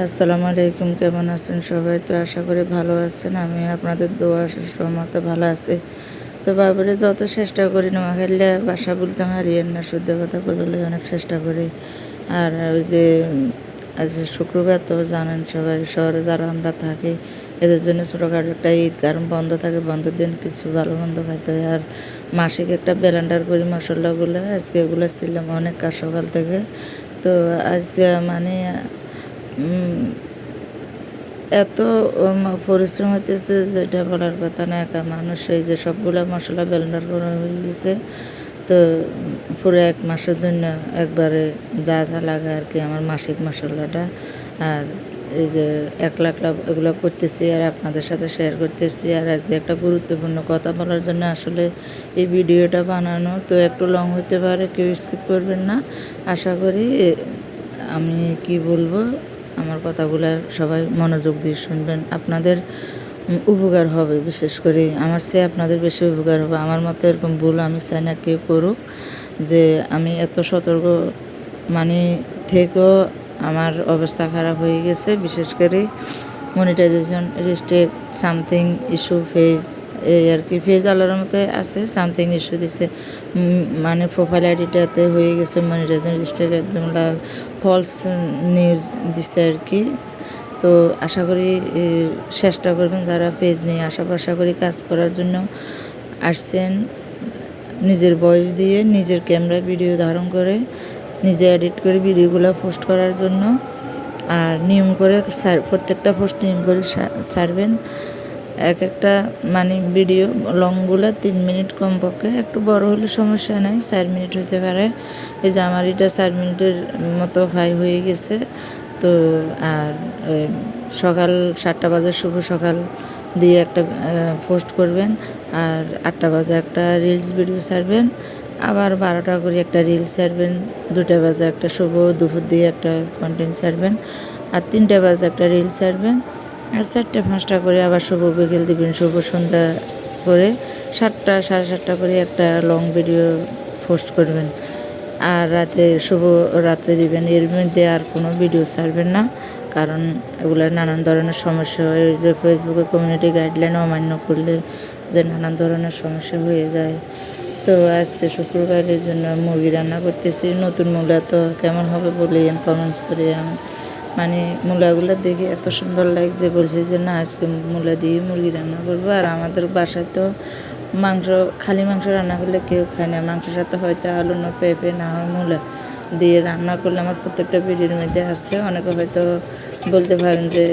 আসসালামু আলাইকুম, কেমন আছেন সবাই? তো আশা করি ভালো আছেন আমি আপনাদের দোয়া মতো ভালো আছে। তো বাবারে যত চেষ্টা করি নোয়াখালীলে বাসা বলতে হারিয়েন না, শুদ্ধ কথা বললে অনেক চেষ্টা করি। আর ওই যে, আজ শুক্রবার তো জানেন সবাই, শহরে যারা আমরা থাকি, এদের জন্য ছোটোখাটো একটা ঈদ, কারণ বন্ধ থাকে, বন্ধের দিন কিছু ভালো মন্দ খাইতে হয়। আর মাসিক একটা ব্যালেন্ডার করি, মশলাগুলো, আজকে এগুলো ছিলাম অনেক কাজ সকাল থেকে। তো আজকে মানে এত পরিশ্রম হইতেছে যেটা বলার কথা না, একা মানুষ, এই যে সবগুলা মশলা ব্লেন্ডার করা হয়ে গেছে। তো, পুরো এক মাসের জন্য একবারে যা যা লাগে আর কি, আমার মাসিক মশলাটা। আর এই যে এক লাখ এগুলো করতেছি আর আপনাদের সাথে শেয়ার করতেছি। আর আজকে একটা গুরুত্বপূর্ণ কথা বলার জন্য আসলে এই ভিডিওটা বানানো, তো একটু লং হতে পারে, কেউ স্কিপ করবেন না। আশা করি আমি কি বলব? আমার কথাগুলো সবাই মনোযোগ দিয়ে শুনবেন। আপনাদের উপকার হবে, বিশেষ করে আমার চেয়ে আপনাদের বেশি উপকার হবে। আমার মতো এরকম ভুল আমি চাই না কেউ করুক, যে আমি এত সতর্ক মানে থেকেও আমার অবস্থা খারাপ হয়ে গেছে। বিশেষ করে মনিটাইজেশন রেস্টেক সামথিং ইস্যু ফেজ এই আর কি ফেজ আলার মতো আছে সামথিং ইস্যু দিছে। মানে প্রোফাইল আইডিটাতে হয়ে গেছে মনিটাইজেশন রেস্টেক একদম লাল ফলস নিউজ দিছে আর কি। তো আশা করি চেষ্টা করবেন যারা পেজ নিয়ে আশা আশা করি কাজ করার জন্য আসছেন। নিজের ভয়েস দিয়ে, নিজের ক্যামেরা ভিডিও ধারণ করে, নিজে এডিট করে ভিডিওগুলো পোস্ট করার জন্য। আর নিয়ম করে প্রত্যেকটা পোস্ট নিয়ম করে সা- ছাড়বেন এক একটা মানে ভিডিও লংগুলো তিন মিনিট কমপক্ষে। একটু বড় হলে সমস্যা নাই, চার মিনিট হতে পারে। এই যে আমার এটা চার মিনিটের মতো হাই হয়ে গেছে। তো আর সকাল সাতটা বাজে, শুভ সকাল দিয়ে একটা পোস্ট করবেন। আর আটটা বাজে একটা রিলস ভিডিও ছাড়বেন। আবার বারোটা করে একটা রিল ছাড়বেন। দুটা বাজে একটা শুভ, দুপুর দিয়ে একটা কন্টেন্ট ছাড়বেন। আর তিনটা বাজে একটা রিল ছাড়বেন। চারটে, পাঁচটা করে, আবার শুভ বিকেল, দিবেন শুভ সন্ধ্যা করে সাতটা, সাড়ে সাতটা করে একটা লং ভিডিও পোস্ট করবেন। আর রাতে শুভ রাত্রে দিবেন, এর মধ্যে আর কোনো ভিডিও ছাড়বেন না, কারণ এগুলো নানান ধরনের সমস্যা হয় ওই যে ফেসবুকে কমিউনিটি গাইডলাইন অমান্য করলে যে নানান ধরনের সমস্যা হয়ে যায়। তো আজকে শুক্রবারের জন্য মুরগি রান্না করতেছি, নতুন মূলা তো কেমন হবে বলে কমেন্টস করে আমি মানে মূলাগুলো দেখে এত সুন্দর লাগছে, বলছে যে না, আজকে মূলা দিয়ে মুরগি রান্না করব। আর আমাদের বাসায় তো মাংস, খালি মাংস রান্না করলে কেউ খায় না। মাংসের সাথে হয়তো আলু না পেঁপে না হয় মূলা দিয়ে রান্না করলে আমার প্রত্যেকটা ভিডিওর মধ্যে আছে। অনেকে হয়তো বলতে পারেন যে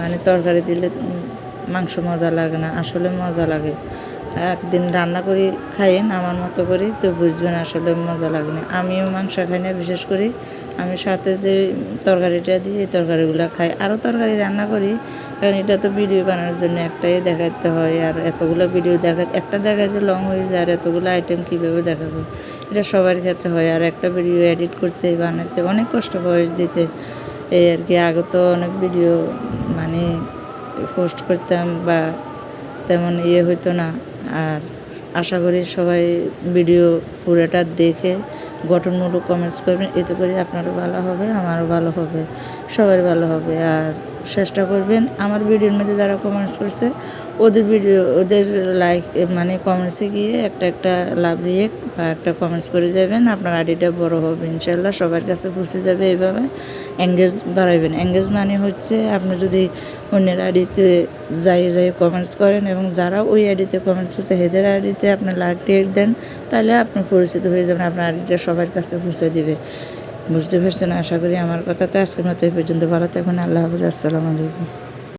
মানে তরকারি দিলে মাংস মজা লাগে না, আসলে মজা লাগে। একদিন রান্না করি খাইয়েন আমার মতো করে, তো বুঝবেন আসলে মজা লাগে না। আমিও মাংস খাই না, বিশেষ করে আমি সাথে যে তরকারিটা দিই, এই তরকারিগুলো খাই। আরও তরকারি রান্না করি, কারণ এটা তো ভিডিও বানানোর জন্য একটাই দেখাতে হয়, আর এতগুলো ভিডিও দেখা, একটা দেখায় যে লং হয়ে যায়, আর এতগুলো আইটেম কীভাবে দেখাবো? এটা সবার ক্ষেত্রে হয়, আর একটা ভিডিও এডিট করতে বানাতে অনেক কষ্ট বয়স দিতে। এই আর কি, আগে তো অনেক ভিডিও মানে পোস্ট করতাম বা তেমন ইয়ে হতো না। আর আশা করি সবাই ভিডিও পুরোটা দেখে গঠনমূলক কমেন্টস করবেন। এতে করে আপনারও ভালো হবে, আমারও ভালো হবে সবার ভালো হবে। আর চেষ্টা করবেন। আমার ভিডিওর মধ্যে যারা কমেন্টস করছে, ওদের ভিডিও ওদের লাইক মানে কমেন্টসে গিয়ে একটা একটা লাভ রিয়েক্ট বা একটা কমেন্টস করে যাবেন। আপনার আইডিটা বড় হবে ইনশাল্লাহ সবার কাছে পৌঁছে যাবে এইভাবে এঙ্গেজ বাড়াইবেন। এঙ্গেজ মানে হচ্ছে আপনি যদি অন্যের আইডিতে যাই যাই কমেন্টস করেন এবং যারা ওই আইডিতে কমেন্টস করছে, হেদের আইডিতে আপনার লাইক টেক দেন, তাহলে আপনি পরিচিত হয়ে যাবেন। আপনার আইডিটা সবার কাছে পৌঁছে দিবে। বুঝতে পারছেন? আশা করি আমার কথা তো আজকের মতো এই পর্যন্ত। ভালো থাকবেন। আল্লাহ হাফিজ। আসসালামু আলাইকুম।